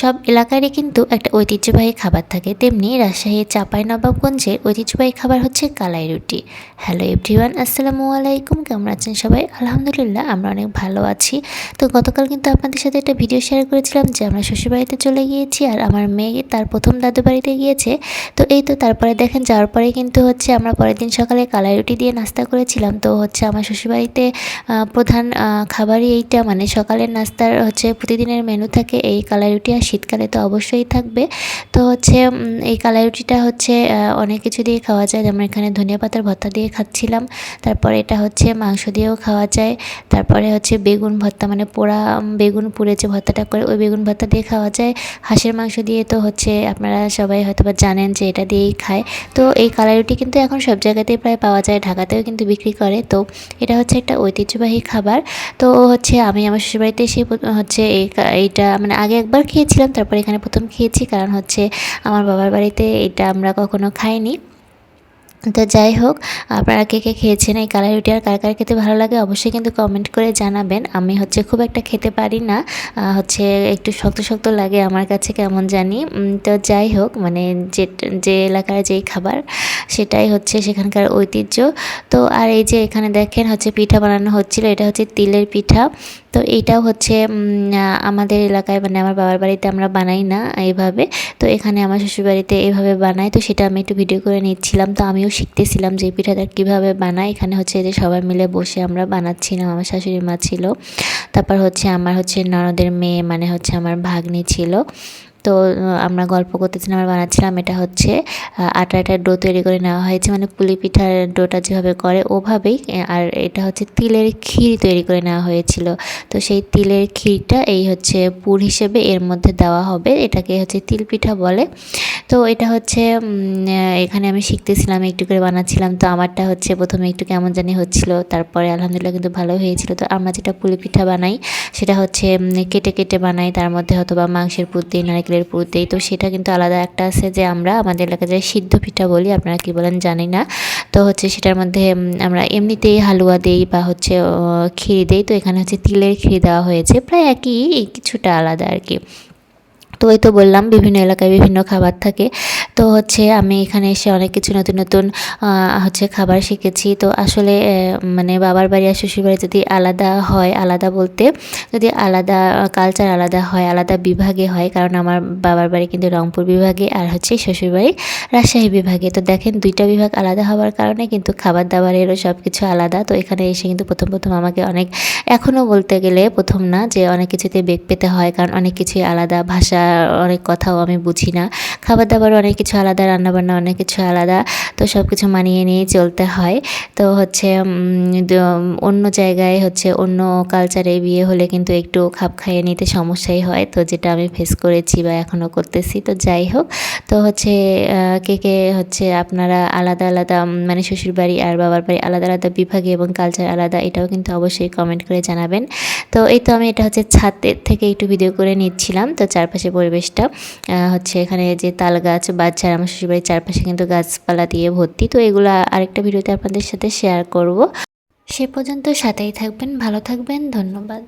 সব এলাকারই কিন্তু একটা ঐতিহ্যবাহী খাবার থাকে। তেমনি রাজশাহীর চাপাই নবাবগঞ্জের ঐতিহ্যবাহী খাবার হচ্ছে কালাই রুটি। হ্যালো এভরিওয়ান আসসালামু আলাইকুম। কেমন আছেন সবাই? আলহামদুলিল্লাহ, আমরা অনেক ভালো আছি। তো গতকাল কিন্তু আপনাদের সাথে একটা ভিডিও শেয়ার করেছিলাম যে আমরা শ্বশুরবাড়িতে চলে গিয়েছি আর আমার মেয়ে তার প্রথম দাদু বাড়িতে গিয়েছে। তো এই তো তারপরে দেখেন, যাওয়ার পরে কিন্তু হচ্ছে আমরা পরের দিন সকালে কালাই রুটি দিয়ে নাস্তা করেছিলাম। তো হচ্ছে আমার শ্বশুরবাড়িতে প্রধান খাবারই এইটা। মানে সকালের নাস্তার হচ্ছে প্রতিদিনের মেনু থাকে এই কালাই রুটি শীতকালে তো অবশ্যই থাকবে। তো হচ্ছে এই কালাই রুটিটা হচ্ছে অনেক কিছু দিয়ে খাওয়া যায়। যেমন এখানে ধনিয়া পাতার ভর্তা দিয়ে খাচ্ছিলাম। তারপরে এটা হচ্ছে মাংস দিয়েও খাওয়া যায়। তারপরে হচ্ছে বেগুন ভর্তা মানে পোড়া বেগুন পুড়ে যে ভর্তাটা করে, ওই বেগুন ভর্তা দিয়ে খাওয়া যায়। হাঁসের মাংস দিয়ে তো হচ্ছে, আপনারা সবাই হয়তো বা জানেন যে এটা দিয়েই খায়। তো এই কালাই রুটি কিন্তু এখন সব জায়গাতেই প্রায় পাওয়া যায়, ঢাকাতেও কিন্তু বিক্রি করে। তো এটা হচ্ছে একটা ঐতিহ্যবাহী খাবার। তো হচ্ছে, আমি আমার শ্বশুরবাড়িতে এসে হচ্ছে এই এইটা মানে আগে একবার খেয়েছিলাম, তারপর এখানে প্রথম খেয়েছি, কারণ হচ্ছে আমার বাবার বাড়িতে এটা আমরা কখনো খাইনি। তো যাই হোক, আপনারা কে কে খেয়েছেন, এই কালার রুটি আর কার কার খেতে ভালো লাগে অবশ্যই কিন্তু কমেন্ট করে জানাবেন। আমি হচ্ছে খুব একটা খেতে পারি না হচ্ছে একটু শক্ত শক্ত লাগে আমার কাছে, কেমন জানি। তো যাই হোক মানে যে যে এলাকার যেই খাবার, সেটাই হচ্ছে সেখানকার ঐতিহ্য। তো আর এই যে এখানে দেখেন হচ্ছে পিঠা বানানো হচ্ছিল, এটা হচ্ছে তিলের পিঠা। তো এইটাও হচ্ছে আমাদের এলাকায় মানে আমার বাবার বাড়িতে আমরা বানাই না এভাবে তো এখানে আমার শ্বশুরবাড়িতে এভাবে বানাই তো সেটা আমি একটু ভিডিও করে নিচ্ছিলাম। তো আমিও শিখতেছিলাম যে পিঠাটা কীভাবে বানায়। এখানে হচ্ছে যে সবাই মিলে বসে আমরা বানাচ্ছিলাম, আমার শাশুড়ি মা ছিল। তারপর হচ্ছে আমার হচ্ছে ননদের মেয়ে মানে হচ্ছে আমার ভাগ্নি ছিল। তো আমরা গল্প করতেছিলাম আর বানাচ্ছিলাম, এটা হচ্ছে আটা আটার ডো তৈরি করে নেওয়া হয়েছে। মানে পুলি পিঠার ডোটা যেভাবে করে, ওভাবেই আর এটা হচ্ছে তিলের ক্ষীর তৈরি করে নেওয়া হয়েছিল। তো সেই তিলের ক্ষীরটা এই হচ্ছে পুর হিসেবে এর মধ্যে দেওয়া হবে। এটাকে হচ্ছে তিল পিঠা বলে। তো এটা হচ্ছে এখানে আমি শিখতেছিলাম, একটু করে বানাচ্ছিলাম। তো আমারটা হচ্ছে প্রথমে একটু কেমন জানি হচ্ছিল, তারপরে আলহামদুলিল্লাহ কিন্তু ভালো হয়েছিল। তো আমরা যেটা পুলি পিঠা বানাই, সেটা হচ্ছে কেটে কেটে বানাই, তার মধ্যে হয়তো বা মাংসের পুর দিই নারকেলের পুর দিই তো সেটা কিন্তু আলাদা একটা আছে যে আমরা আমাদের এলাকায় যে সিদ্ধ পিঠা বলি, আপনারা কি বলেন জানি না। তো হচ্ছে সেটার মধ্যে আমরা এমনিতেই হালুয়া দিই বা হচ্ছে ক্ষীর দিই। তো এখানে হচ্ছে তিলের ক্ষীর দেওয়া হয়েছে, প্রায় একই কিছুটা আলাদা আর কি। তো ওই তো বললাম বিভিন্ন এলাকায় বিভিন্ন খাবার থাকে। তো হচ্ছে আমি এখানে এসে অনেক কিছু নতুন নতুন হচ্ছে খাবার শিখেছি। তো আসলে মানে বাবার বাড়ি আর শ্বশুর বাড়ি যদি আলাদা হয়, আলাদা বলতে যদি আলাদা কালচার আলাদা হয়, আলাদা বিভাগে হয়, কারণ আমার বাবার বাড়ি কিন্তু রংপুর বিভাগে আর হচ্ছে শ্বশুর বাড়ি রাজশাহী বিভাগে। তো দেখেন দুইটা বিভাগ আলাদা হওয়ার কারণে কিন্তু খাবার দাবারেরও সব কিছু আলাদা। তো এখানে এসে কিন্তু প্রথম প্রথম আমাকে অনেক এখনও বলতে গেলে প্রথম না যে অনেক কিছুতে বেগ পেতে হয়, কারণ অনেক কিছুই আলাদা, ভাষা, অনেক কথাও আমি বুঝি না। খাবার দাবার অনেক কিছু আলাদা, রান্নাবান্না অনেক কিছু আলাদা, তো সব কিছু মানিয়ে নিয়ে চলতে হয়। তো হচ্ছে অন্য জায়গায় হচ্ছে অন্য কালচারে বিয়ে হলে কিন্তু একটু খাপ খাইয়ে নিতে সমস্যাই হয়। তো যেটা আমি ফেস করেছি বা এখনও করতেছি, তো যাই হোক। তো হচ্ছে কে কে হচ্ছে আপনারা আলাদা আলাদা মানে শ্বশুর বাড়ি আর বাবার বাড়ি আলাদা আলাদা বিভাগে এবং কালচার আলাদা, এটাও কিন্তু অবশ্যই কমেন্ট করে জানাবেন। তো এই তো আমি এটা হচ্ছে ছাদের থেকে একটু ভিডিও করে নিচ্ছিলাম। তো চারপাশে পরিবেশটা হচ্ছে এখানে যে তাল গাছ বা আমার শ্বশুরবাড়ির চারপাশে কিন্তু গাছপালা দিয়ে ভর্তি। তো এগুলো আরেকটা ভিডিওতে আপনাদের সাথে শেয়ার করব। সে পর্যন্ত সাথেই থাকবেন, ভালো থাকবেন, ধন্যবাদ।